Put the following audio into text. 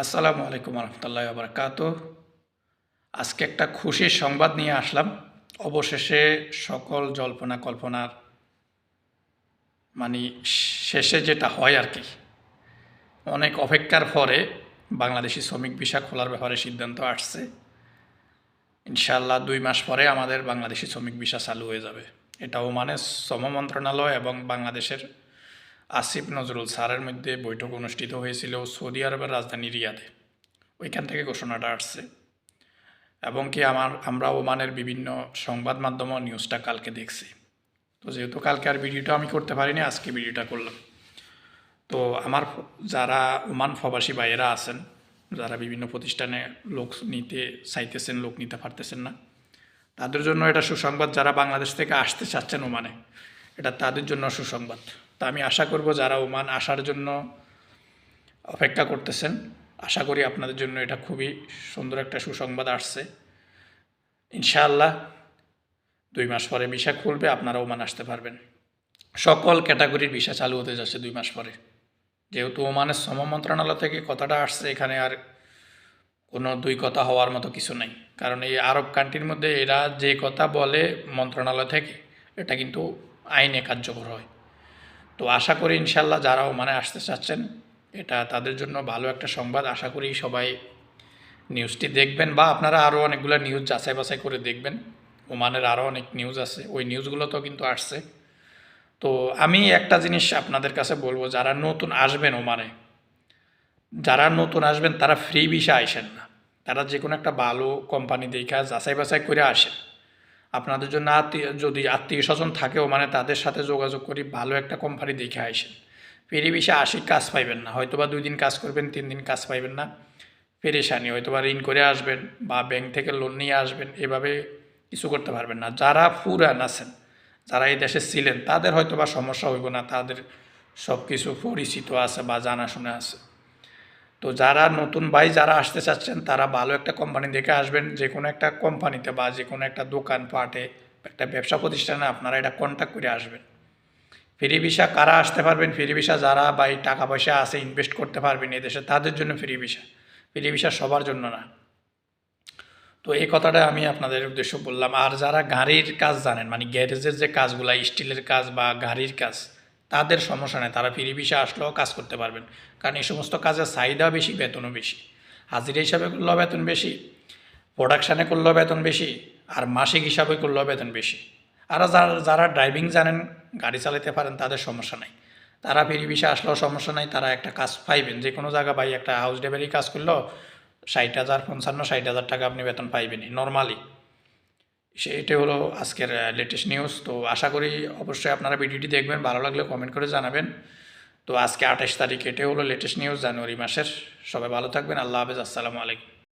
আসসালামু আলাইকুম রহমতুল্লাহ বারকাত আজকে একটা খুশির সংবাদ নিয়ে আসলাম। অবশেষে সকল জল্পনা কল্পনার মানে শেষে যেটা হয় আর কি, অনেক অপেক্ষার পরে বাংলাদেশি শ্রমিক ভিসা খোলার ব্যাপারে সিদ্ধান্ত আসছে। ইনশাল্লাহ দুই মাস পরে আমাদের বাংলাদেশি শ্রমিক ভিসা চালু হয়ে যাবে। এটাও মানে শ্রম মন্ত্রণালয় এবং বাংলাদেশের আসিফ নজরুল স্যারের মধ্যে বৈঠক অনুষ্ঠিত হয়েছিল সৌদি আরবের রাজধানী রিয়াদে। ওইখান থেকে ঘোষণাটা আসছে। এবং কি আমার, আমরা ওমানের বিভিন্ন সংবাদ মাধ্যম নিউজটা কালকে দেখছি। তো যেহেতু কালকে আর ভিডিওটা আমি করতে পারিনি, আজকে ভিডিওটা করলাম। তো আমার যারা ওমান প্রবাসী ভাইয়েরা আছেন, যারা বিভিন্ন প্রতিষ্ঠানে লোক নিতে চাইতেছেন, লোক নিতে পারতেছেন না, তাদের জন্য এটা সুসংবাদ। যারা বাংলাদেশ থেকে আসতে চাচ্ছেন ওমানে, এটা তাদের জন্য সুসংবাদ। তা আমি আশা করব যারা ওমান আসার জন্য অপেক্ষা করতেছেন, আশা করি আপনাদের জন্য এটা খুবই সুন্দর একটা সুসংবাদ আসছে। ইনশাআল্লাহ দুই মাস পরে ভিসা খুলবে, আপনারা ওমান আসতে পারবেন। সকল ক্যাটাগরির ভিসা চালু হতে যাচ্ছে দুই মাস পরে। যেহেতু ওমানের শ্রম মন্ত্রণালয় থেকে কথাটা আসছে, এখানে আর কোনো দুই কথা হওয়ার মতো কিছু নেই। কারণ এই আরব কান্ট্রির মধ্যে এরা যে কথা বলে মন্ত্রণালয় থেকে, এটা কিন্তু আইনে কার্যকর হয়। তো আশা করি ইনশাল্লাহ যারা ওমানে আসতে চাচ্ছেন, এটা তাদের জন্য ভালো একটা সংবাদ। আশা করি সবাই নিউজটি দেখবেন বা আপনারা আরও অনেকগুলো নিউজ যাচাই বাছাই করে দেখবেন। ওমানের আরও অনেক নিউজ আছে, ওই নিউজগুলো তো কিন্তু আসছে। তো আমি একটা জিনিস আপনাদের কাছে বলব, যারা নতুন আসবেন ওমানে, যারা নতুন আসবেন তারা ফ্রি ভিসা আসেন না। তারা যে কোনো একটা ভালো কোম্পানি দেখা যাচাই বাছাই করে আসেন। আপনাদের জন্য আত্মীয়, যদি আত্মীয় স্বজন থাকেও মানে তাদের সাথে যোগাযোগ করি, ভালো একটা কোম্পানি দেখে আসেন। ফেরি বিষে আশি কাজ পাইবেন না। হয়তো বা দুই দিন কাজ করবেন, তিন দিন কাজ পাইবেন না। পেরেশানি হয়তো বা ঋণ করে আসবেন বা ব্যাংক থেকে লোন নিয়ে আসবেন, এভাবে কিছু করতে পারবেন না। যারা পুরান আছেন, যারা এই দেশে ছিলেন, তাদের হয়তো বা সমস্যা হইব না, তাদের সব কিছু পরিচিত আছে বা জানাশোনা আছে। তো যারা নতুন ভাই যারা আসতে চাচ্ছেন, তারা ভালো একটা কোম্পানি দেখে আসবেন। যে কোনো একটা কোম্পানিতে বা যে কোনো একটা দোকান পাটে একটা ব্যবসা প্রতিষ্ঠানে আপনারা এটা কন্ট্যাক্ট করে আসবেন। ফ্রি ভিসা কারা আসতে পারবেন? ফ্রি ভিসা যারা বা এই টাকা পয়সা আছে ইনভেস্ট করতে পারবেন এদেশে তাদের জন্য ফ্রি ভিসা। ফ্রি ভিসা সবার জন্য না। তো এই কথাটা আমি আপনাদের উদ্দেশ্য বললাম। আর যারা গাড়ির কাজ জানেন মানে গ্যারেজের যে কাজগুলা, স্টিলের কাজ বা গাড়ির কাজ তাদের সমস্যা নেই, তারা ফ্রি ভিসা আসলেও কাজ করতে পারবেন। কারণ এই সমস্ত কাজের চাহিদা বেশি, বেতনও বেশি। হাজিরা হিসাবে করলেও বেতন বেশি প্রোডাকশানে করলেও বেতন বেশি, আর মাসিক হিসাবে করলেও বেতন বেশি। আর যারা যারা ড্রাইভিং জানেন, গাড়ি চালাতে পারেন, তাদের সমস্যা নাই। তারা ফ্রি ভিসা আসলেও সমস্যা নাই, তারা একটা কাজ পাইবেন। যে কোনো জায়গা ভাই একটা হাউস ডেলিভারি কাজ করলেও ষাট হাজার, পঞ্চান্ন, ষাট হাজার টাকা আপনি বেতন পাইবেনই নর্মালি সেটাই হলো আজকের লেটেস্ট নিউজ তো আশা করি অবশ্যই আপনারা ভিডিওটি দেখবেন, ভালো লাগলে কমেন্ট করে জানাবেন। তো আজকে আঠাশ তারিখ, এটাই হলো লেটেস্ট নিউজ জানুয়ারি মাসের। সবাই ভালো থাকবেন। আল্লাহ হাফেজ। আসসালামু আলাইকুম।